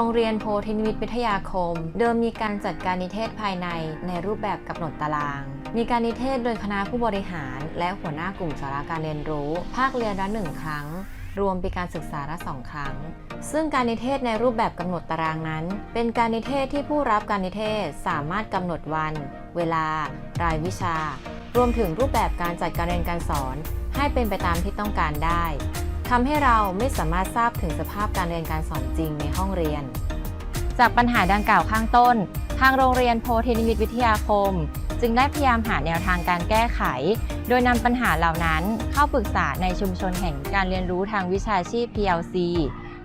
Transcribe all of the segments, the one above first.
โรงเรียนโพธินิมิตวิทยาคม เดิมมีการจัดการนิเทศภายในในรูปแบบกำหนดตาราง มีการนิเทศโดยคณะผู้บริหาร และหัวหน้ากลุ่มสาระการเรียนรู้ ภาคเรียนละหนึ่งครั้ง รวมปีการศึกษาละสองครั้ง ซึ่งการนิเทศในรูปแบบกำหนดตารางนั้น เป็นการนิเทศที่ผู้รับการนิเทศสามารถกำหนดวัน เวลา รายวิชา รวมถึงรูปแบบการจัดการเรียนการสอน ให้เป็นไปตามที่ต้องการได้ ทำให้เราไม่สามารถทราบถึงสภาพการเรียนการสอนจริงในห้องเรียน จากปัญหาดังกล่าวข้างต้น ทางโรงเรียนโพธินิมิตวิทยาคม จึงได้พยายามหาแนวทางการแก้ไข โดยนำปัญหาเหล่านั้นเข้าปรึกษาในชุมชนแห่งการเรียนรู้ทางวิชาชีพ PLC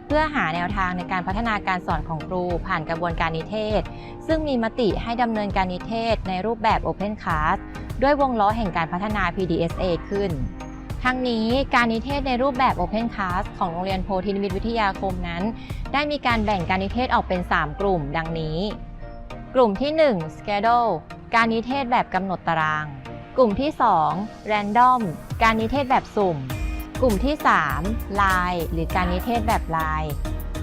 เพื่อหาแนวทางในการพัฒนาการสอนของครูผ่านกระบวนการนิเทศ ซึ่งมีมติให้ดำเนินการนิเทศในรูปแบบ Open Class ด้วยวงล้อแห่งการพัฒนา PDSA ขึ้น ทั้งนี้การนิเทศในรูปแบบ Open Class ของโรงเรียนโพธินิมิตวิทยาคมนั้น ได้มีการแบ่งการนิเทศออกเป็น 3 กลุ่ม ดังนี้ กลุ่มที่ 1 Schedule การนิเทศแบบกำหนดตาราง กลุ่มที่ 2 Random การนิเทศแบบสุ่ม กลุ่มที่ 3 Line หรือการนิเทศแบบลาย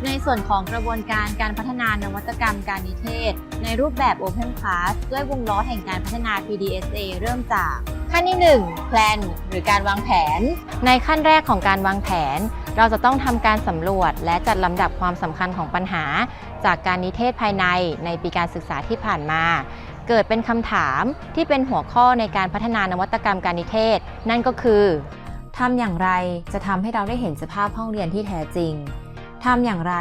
ในส่วนของกระบวนการการพัฒนานวัตกรรมการนิเทศ ในรูปแบบ Open Class ด้วยวงล้อแห่งการพัฒนา PDSA เริ่มจากขั้นที่1 Plan หรือการวางแผน ในขั้นแรกของการวางแผน เราจะต้องทำการสำรวจ และจัดลำดับความสำคัญของปัญหา จากการนิเทศภายในในปีการศึกษาที่ผ่านมา เกิดเป็นคำถามที่เป็นหัวข้อในการพัฒนานวัตกรรมการนิเทศ นั่นก็คือทำอย่างไรจะทำให้เราได้เห็นสภาพห้องเรียนที่แท้จริง ทำอย่างไร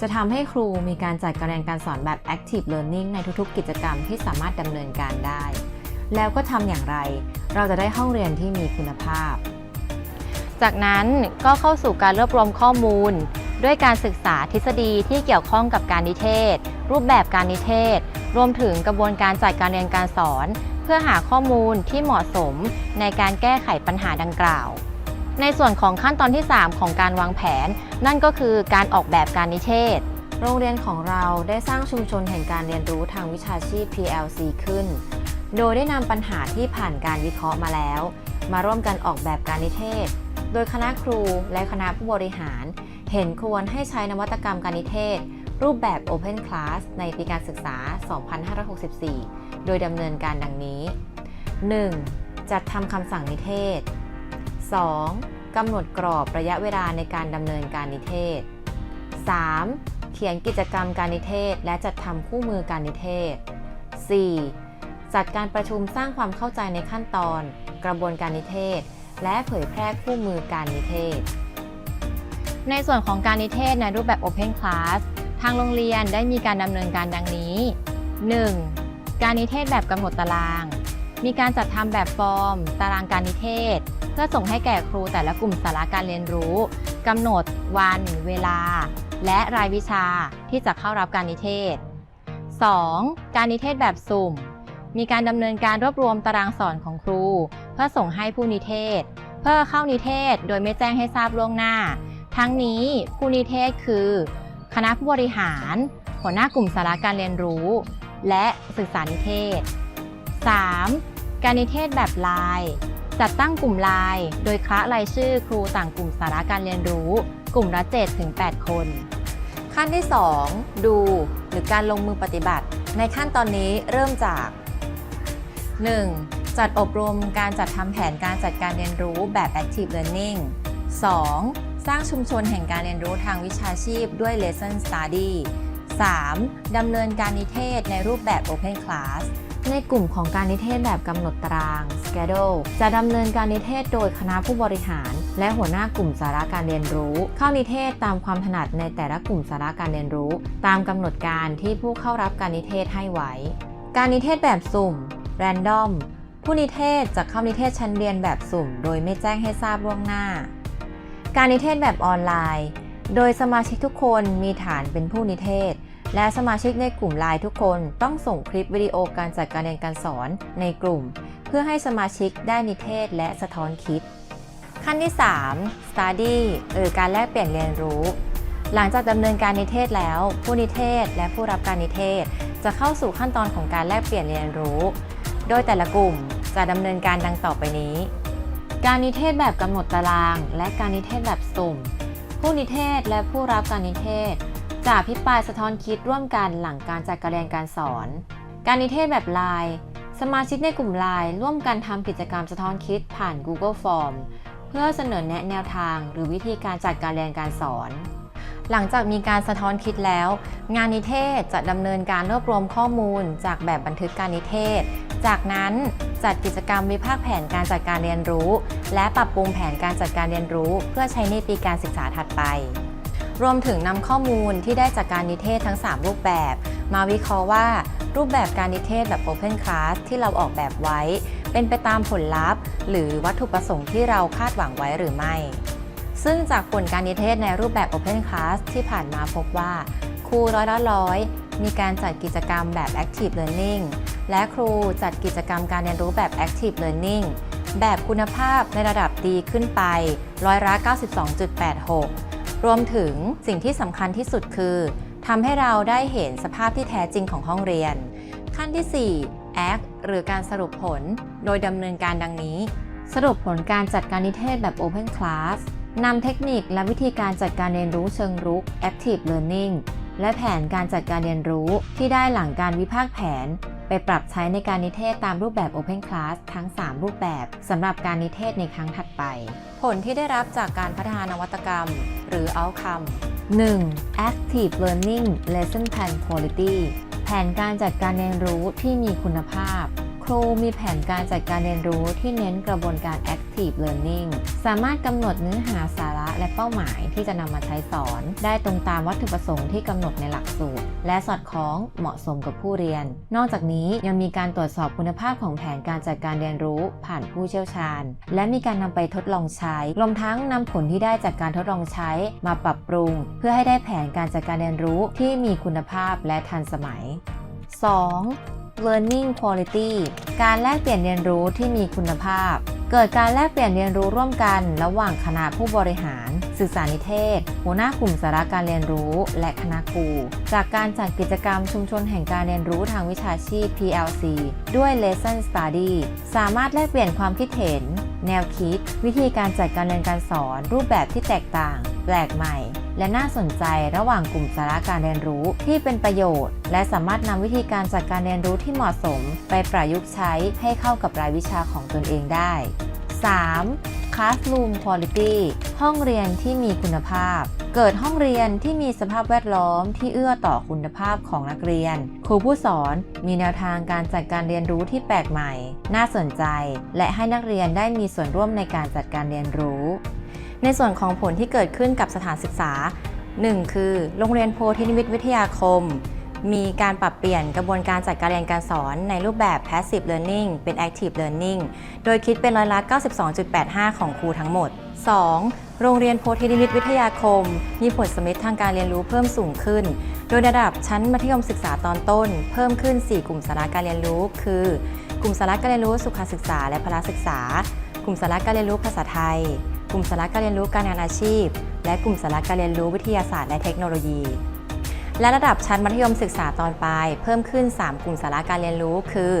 จะทำให้ครูมีการจัดการเรียนการสอนแบบ active learning ในทุกๆ กิจกรรมที่สามารถดำเนินการได้ แล้วก็ทำอย่างไร เราจะได้ห้องเรียนที่มีคุณภาพ จากนั้นก็เข้าสู่การรวบรวมข้อมูล ด้วยการศึกษาทฤษฎีที่เกี่ยวข้องกับการนิเทศ รูปแบบการนิเทศ รวมถึงกระบวนการจัดการเรียนการสอน เพื่อหาข้อมูลที่เหมาะสมในการแก้ไขปัญหาดังกล่าว ในส่วนของขั้นตอนที่ 3 ของการวางแผน นั่นก็คือการออกแบบการนิเทศ โรงเรียนของเราได้สร้างชุมชนแห่งการเรียนรู้ทางวิชาชีพ PLC ขึ้น โดยได้นำปัญหาที่ผ่านการวิเคราะห์มาแล้ว มาร่วมกันออกแบบการนิเทศ โดยคณะครูและคณะผู้บริหาร เห็นควรให้ใช้นวัตกรรมการนิเทศ รูปแบบ Open Class ในปีการศึกษา 2564 โดยดำเนินการดังนี้ 1. จัดทำคำสั่งนิเทศ 2. กำหนดกรอบระยะเวลาในการดำเนินการนิเทศ 3. เขียนกิจกรรมการนิเทศ และจัดทำคู่มือการนิเทศ 4. จัดการประชุมสร้างความเข้าใจในขั้นตอน กระบวนการนิเทศ และเผยแพร่คู่มือการนิเทศ ในส่วนของการนิเทศในรูปแบบ Open Class ทางโรงเรียนได้มีการดำเนินการดังนี้ 1. การนิเทศแบบกำหนดตาราง มีการจัดทำแบบฟอร์ม ตารางการนิเทศ เพื่อส่งให้แก่ครูแต่ละกลุ่มสาระการเรียนรู้กำหนดวัน เวลา และรายวิชาที่จะเข้ารับการนิเทศ 2. การนิเทศแบบสุ่ม มีการดำเนินการรวบรวมตารางสอนของครู เพื่อส่งให้ผู้นิเทศ เพื่อเข้านิเทศโดยไม่แจ้งให้ทราบล่วงหน้า ทั้งนี้ผู้นิเทศคือ คณะผู้บริหาร หัวหน้ากลุ่มสาระการเรียนรู้ และศึกษานิเทศ 3. การนิเทศแบบไลายจัดตั้งกลุ่มไลายโดยคละรายชื่อครูต่างกลุ่มสาระการเรียนรู้ กลุ่มละ7ถึง8คน ขั้นที่ 2 ดูหรือการลงมือปฏิบัติ ในขั้นตอนนี้เริ่มจาก 1. จัดอบรมการจัดทำแผนการจัดการเรียนรู้แบบ Active Learning 2. สร้างชุมชนแห่งการเรียนรู้ทางวิชาชีพด้วย Lesson Study 3. ดำเนินการนิเทศในรูปแบบ Open Class ในกลุ่มของการนิเทศแบบกำหนดตาราง Schedule จะดำเนินการนิเทศโดยคณะผู้บริหาร และหัวหน้ากลุ่มสาระการเรียนรู้ เข้านิเทศตามความถนัดในแต่ละกลุ่มสาระการเรียนรู้ ตามกำหนดการที่ผู้เข้ารับการนิเทศให้ไว้ การนิเทศแบบสุ่ม Random ผู้นิเทศจะเข้านิเทศชั้นเรียนแบบสุ่ม โดยไม่แจ้งให้ทราบล่วงหน้า การนิเทศแบบออนไลน์ โดยสมาชิกทุกคนมีฐานเป็นผู้นิเทศ และสมาชิกในกลุ่มไลน์ทุกคนต้องส่งคลิปวิดีโอการจัดการเรียนการสอนในกลุ่ม เพื่อให้สมาชิกได้นิเทศและสะท้อนคิด ขั้นที่ 3 study หรือการแลกเปลี่ยนเรียนรู้ หลังจากดำเนินการนิเทศแล้ว ผู้นิเทศและผู้รับการนิเทศ จะเข้าสู่ขั้นตอนของการแลกเปลี่ยนเรียนรู้ โดยแต่ละกลุ่มจะดำเนินการดังต่อไปนี้ การนิเทศแบบกำหนดตาราง และการนิเทศแบบสุ่ม ผู้นิเทศและผู้รับการนิเทศ จจะอภิปรายสะท้อนคิดร่วมกันหลังการจัดการเรียนการสอน การนิเทศแบบไลน์สมาชิกในกลุ่มไลน์ร่วมกันทำกิจกรรมสะท้อนคิดผ่าน Google Form เพื่อเสนอแนะแนวทางหรือวิธีการจัดการเรียนการสอน หลังจากมีการสะท้อนคิดแล้ว งานนิเทศจะดำเนินการรวบรวมข้อมูล จากแบบบันทึกการนิเทศ จากนั้นจัดกิจกรรมวิพากษ์แผนการจัดการเรียนรู้ และปรับปรุงแผนการจัดการเรียนรู้ เพื่อใช้ในปีการศึกษาถัดไป รวมถึงนำข้อมูลที่ได้จากการนิเทศทั้ง 3 รูปแบบ มาวิเคราะห์ว่า รูปแบบการนิเทศแบบ Open Class ที่เราออกแบบไว้ เป็นไปตามผลลัพธ์ หรือวัตถุประสงค์ที่เราคาดหวังไว้หรือไม่ ซึ่งจากผลการนิเทศในรูปแบบ Open Class ที่ผ่านมาพบว่า ครูร้อยละร้อยมีการจัดกิจกรรมแบบ Active Learning และครูจัดกิจกรรมการเรียนรู้แบบ Active Learning แบบคุณภาพในระดับดีขึ้นไปร้อยละ92.86 รวมถึงสิ่งที่สำคัญที่สุดคือทำให้เราได้เห็นสภาพที่แท้จริงของห้องเรียน ขั้นที่ 4 Act หรือการสรุปผล โดยดำเนินการดังนี้ สรุปผลการจัดการนิเทศแบบ Open Class นำเทคนิคและวิธีการจัดการเรียนรู้เชิงรุก Active Learning และแผนการจัดการเรียนรู้ที่ได้หลังการวิพากษ์แผน ไปปรับใช้ในการนิเทศตามรูปแบบ Open Class ทั้ง 3 รูปแบบสำหรับการนิเทศในครั้งถัดไป ผลที่ได้รับจากการพัฒนานวัตกรรม หรือ Outcome 1. Active Learning Lesson Plan Quality แผนการจัดการเรียนรู้ที่มีคุณภาพ ครูมีแผนการจัดการเรียนรู้ที่เน้นกระบวนการ Active Learning สามารถกำหนดเนื้อหาสาระและเป้าหมายที่จะนำมาใช้สอน ได้ตรงตามวัตถุประสงค์ที่กำหนดในหลักสูตร และสอดคล้องเหมาะสมกับผู้เรียน นอกจากนี้ยังมีการตรวจสอบคุณภาพของแผนการจัดการเรียนรู้ผ่านผู้เชี่ยวชาญ และมีการนำไปทดลองใช้ รวมทั้งนำผลที่ได้จากการทดลองใช้มาปรับปรุง เพื่อให้ได้แผนการจัดการเรียนรู้ที่มีคุณภาพและทันสมัย 2. Learning Quality การแลกเปลี่ยนเรียนรู้ที่มีคุณภาพ เกิดการแลกเปลี่ยนเรียนรู้ร่วมกันระหว่างคณะผู้บริหาร ศึกษานิเทศ หัวหน้ากลุ่มสาระการเรียนรู้ และคณะครู จากการจัดกิจกรรมชุมชนแห่งการเรียนรู้ทางวิชาชีพ PLC ด้วย Lesson Study สามารถแลกเปลี่ยนความคิดเห็น แนวคิด วิธีการจัดการเรียนการสอน รูปแบบที่แตกต่าง แปลกใหม่ และน่าสนใจระหว่างกลุ่มสาระการเรียนรู้ที่เป็นประโยชน์ และสามารถนำวิธีการจัดการเรียนรู้ที่เหมาะสม ไปประยุกต์ใช้ให้เข้ากับรายวิชาของตนเองได้ 3. Classroom Quality ห้องเรียนที่มีคุณภาพ เกิดห้องเรียนที่มีสภาพแวดล้อมที่เอื้อต่อคุณภาพของนักเรียน ครูผู้สอนมีแนวทางการจัดการเรียนรู้ที่แปลกใหม่ น่าสนใจ และให้นักเรียนได้มีส่วนร่วมในการจัดการเรียนรู้ ในส่วนของผลที่เกิดขึ้นกับสถานศึกษา 1. คือ โรงเรียนโพธินิมิตวิทยาคม มีการปรับเปลี่ยนกระบวนการจัดการเรียนการสอนในรูปแบบ passive learning เป็น active learning โดยคิดเป็นร้อยละ 92.85 ของครูทั้งหมด 2. โรงเรียนโพธินิมิตวิทยาคม มีผลสมิททางการเรียนรู้เพิ่มสูงขึ้น โดยระดับชั้นมัธยมศึกษาตอนต้น เพิ่มขึ้น 4 กลุ่มสาระการเรียนรู้ คือ กลุ่มสาระการเรียนรู้สุขศึกษาและพละศึกษา กลุ่มสาระการเรียนรู้ภาษาไทย กลุ่มสาระการเรียนรู้การงานอาชีพ และกลุ่มสาระการเรียนรู้วิทยาศาสตร์และเทคโนโลยี และระดับชั้นมัธยมศึกษาตอนปลาย เพิ่มขึ้น 3 กลุ่มสาระการเรียนรู้ คือ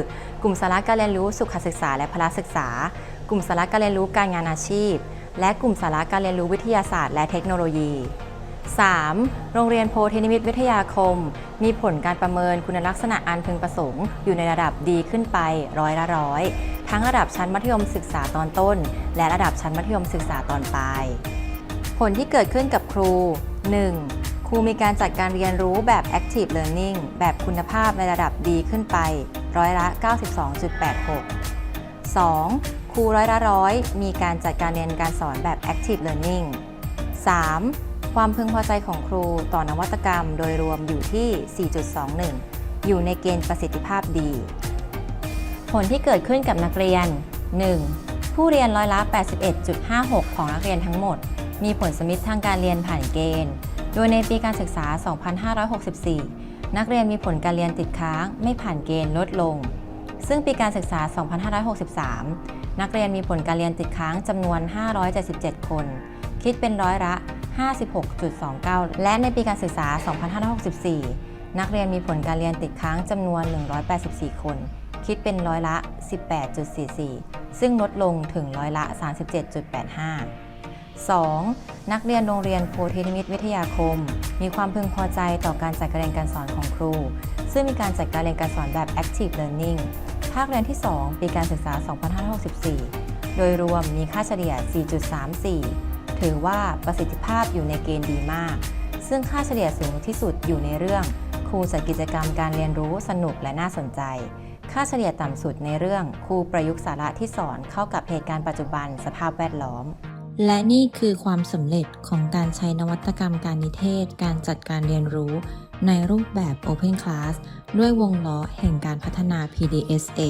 กลุ่มสาระการเรียนรู้สุขศึกษาและพละศึกษา กลุ่มสาระการเรียนรู้การงานอาชีพ และกลุ่มสาระการเรียนรู้วิทยาศาสตร์และเทคโนโลยี 3. โรงเรียนโพธินิมิตวิทยาคม มีผลการประเมินคุณลักษณะอันพึงประสงค์ อยู่ในระดับดีขึ้นไปร้อยละร้อย ทั้งระดับชั้นมัธยมศึกษาตอนต้น และระดับชั้นมัธยมศึกษาตอนปลาย ผลที่เกิดขึ้นกับครู 1. ครูมีการจัดการเรียนรู้แบบ active learning แบบคุณภาพในระดับดีขึ้นไปร้อยละ 92.86 2. ครูร้อยละร้อยมีการจัดการเรียนการสอนแบบ active learning 3. ความพึงพอใจของครูต่อนวัตกรรมโดยรวมอยู่ที่ 4.21 อยู่ในเกณฑ์ประสิทธิภาพดี ผลที่เกิดขึ้นกับนักเรียน 1. ผู้เรียนร้อยละ 81.56 ของนักเรียนทั้งหมด มีผลสมิททางการเรียนผ่านเกณฑ์ โดยในปีการศึกษา 2564 นักเรียนมีผลการเรียนติดค้างไม่ผ่านเกณฑ์ลดลง ซึ่งปีการศึกษา 2563 นักเรียนมีผลการเรียนติดค้างจำนวน 577 คน คิดเป็นร้อยละ 56.29 และในปีการศึกษา 2564 นักเรียนมีผลการเรียนติดค้างจำนวน 184 คน คิดเป็นร้อยละ 18.44 ซึ่งลดลงถึงร้อยละ 37.85 2. นักเรียนโรงเรียนโพธินิมิตวิทยาคม มีความพึงพอใจต่อการจัดการเรียนการสอนของครู ซึ่งมีการจัดการเรียนการสอนแบบ Active Learning ภาคเรียนที่ 2 ปีการศึกษา 2564 โดยรวมมีค่าเฉลี่ย 4.34 ถือว่าประสิทธิภาพอยู่ในเกณฑ์ดีมาก ซึ่งค่าเฉลี่ยสูงที่สุดอยู่ในเรื่อง ครูจัดกิจกรรมการเรียนรู้สนุกและน่าสนใจ ค่าเฉลี่ยต่ำสุดในเรื่องครูประยุกต์สาระที่สอนเข้ากับเหตุการณ์ปัจจุบันสภาพแวดล้อมและนี่คือความสำเร็จของการใช้นวัตกรรมการนิเทศ การจัดการเรียนรู้ ในรูปแบบ Open Class ด้วยวงล้อแห่งการพัฒนา PDSA